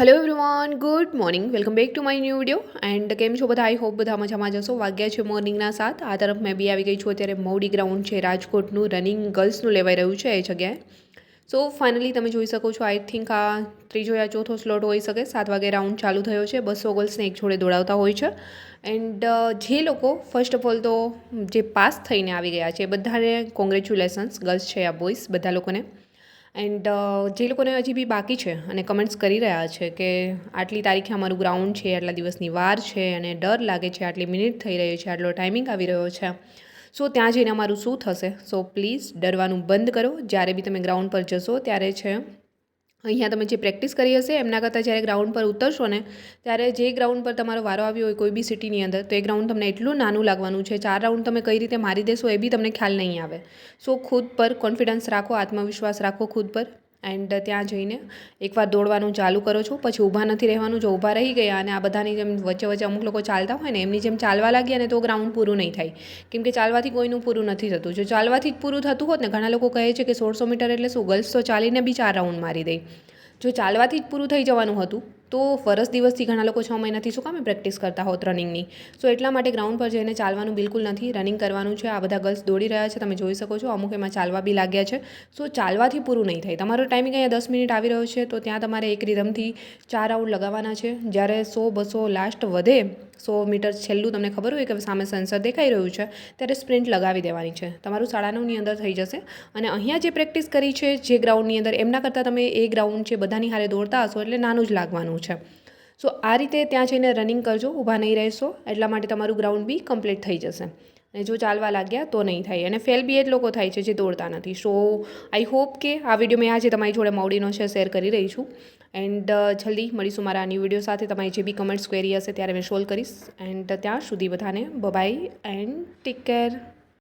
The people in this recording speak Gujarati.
Hello everyone good morning welcome back to my new video and કેમ છો બધા? આઈ હોપ બધા મજામાં જશો. વાગ્યા છે મોર્નિંગના સાત. આ તરફ મેં બી આવી ગઈ છું. અત્યારે મૌડી ગ્રાઉન્ડ છે, રાજકોટનું રનિંગ ગર્લ્સનું લેવાઈ રહ્યું છે એ જગ્યાએ. સો ફાઇનલી તમે જોઈ શકો છો આઈ થિંક આ ત્રીજો યા ચોથો સ્લોટ હોઈ શકે. સાત વાગે રાઉન્ડ ચાલુ થયો છે. બસો ગર્લ્સને એક જોડે દોડાવતા હોય છે. એન્ડ જે લોકો ફર્સ્ટ ઓફ ઓલ તો જે પાસ થઈને આવી ગયા છે બધાને કોંગ્રેચ્યુલેશન્સ ગર્લ્સ છે આ બોಯ್સ બધા લોકોને. એન્ડ જે લોકોને હજી બી બાકી છે અને કમેન્ટ્સ કરી રહ્યા છે કે આટલી તારીખે અમારું ગ્રાઉન્ડ છે, આટલા દિવસની વાર છે અને ડર લાગે છે, આટલી મિનિટ થઈ રહી છે, આટલો ટાઈમિંગ આવી રહ્યો છે. સો ત્યાં જઈને અમારું શું થશે? સો પ્લીઝ ડરવાનું બંધ કરો. જ્યારે બી તમે ગ્રાઉન્ડ પર જશો ત્યારે છે અહીંયા તમે જે પ્રેક્ટિસ કરી હશે, એમના કરતાં જ્યારે ગ્રાઉન્ડ પર ઉતરશો ને, ત્યારે જે ગ્રાઉન્ડ પર તમારો વારો આવ્યો હોય કોઈ બી સિટીની અંદર, તો એ ગ્રાઉન્ડ તમને એટલું નાનું લાગવાનું છે. ચાર રાઉન્ડ તમે કઈ રીતે મારી દેશો એ બી તમને ખ્યાલ નહીં આવે. સો ખુદ પર કોન્ફિડન્સ રાખો, આત્મવિશ્વાસ રાખો ખુદ પર. એન્ડ ત્યાં જઈને એકવાર દોડવાનું ચાલુ કરો છો. પછી ઊભા નથી રહેવાનું, જો ઊભા રહી ગયા અને આ બધાની જેમ વચ્ચે વચ્ચે અમુક લોકો ચાલતા હોય ને, એમની જેમ ચાલવા લાગ્યા ને તો ગ્રાઉન્ડ પૂરું નહીં થાય. કેમ કે ચાલવાથી કોઈનું પૂરું નથી થતું. જો ચાલવાથી જ પૂરું થતું હોત ને, ઘણા લોકો કહે છે કે સોળસો મીટર એટલે શું? ગર્લ્સ તો ચાલીને બી ચાર રાઉન્ડ મારી દે. જો ચાલવાથી જ પૂરું થઈ જવાનું હતું તો ફરસ દિવસથી ઘણા લોકો છ મહિનાથી શું કામે પ્રેક્ટિસ કરતા હોત રનિંગની સો એટલા માટે ગ્રાઉન્ડ પર જઈને ચાલવાનું બિલકુલ નથી. રનિંગ કરવાનું છે, આ બધા ગર્લ્સ દોડી રહ્યા છે, તમે જોઈ શકો છો, અમુક એમાં ચાલવા બી લાગ્યા છે. સો ચાલવાથી પૂરું નહીં થાય. તમારો ટાઈમિંગ અહીંયા દસ મિનિટ આવી રહ્યો છે, તો ત્યાં તમારે એક રિધમથી ચાર રાઉન્ડ લગાવવાના છે. જ્યારે સો બસો લાસ્ટ વધે સો મીટર છેલ્લું તમને ખબર હોય કે સામે સેન્સર દેખાઈ રહ્યું છે, ત્યારે સ્પ્રિન્ટ લગાવી દેવાની છે. તમારું સાડા નવની અંદર થઈ જશે. અને અહીંયા જે પ્રેક્ટિસ કરી છે, જે ગ્રાઉન્ડની અંદર, એમના કરતાં તમે એ ગ્રાઉન્ડ છે બધાની હારે દોડતા હશો એટલે નાનું જ લાગવાનું છે. સો આ રીતે ત્યાં જઈને રનિંગ કરજો, ઊભા નહીં રહેશો, એટલા માટે તમારું ગ્રાઉન્ડ બી કમ્પ્લીટ થઈ જશે. અને જો ચાલવા લાગ્યા તો નહીં થાય. અને ફેલ બી એ જ લોકો થાય છે જે દોડતા નથી. સો આઈ હોપ કે આ વીડિયો મેં આજે તમારી જોડે માવડીનો છે શેર કરી રહી છું. એન્ડ જલ્દી મળીશું મારા ન્યૂ વીડિયો સાથે. તમારી જે બી કમેન્ટ્સ ક્વેરી હશે ત્યારે મેં સોલ્વ કરીશ. એન્ડ ત્યાં સુધી બધાને બબાઈ એન્ડ ટેક કેર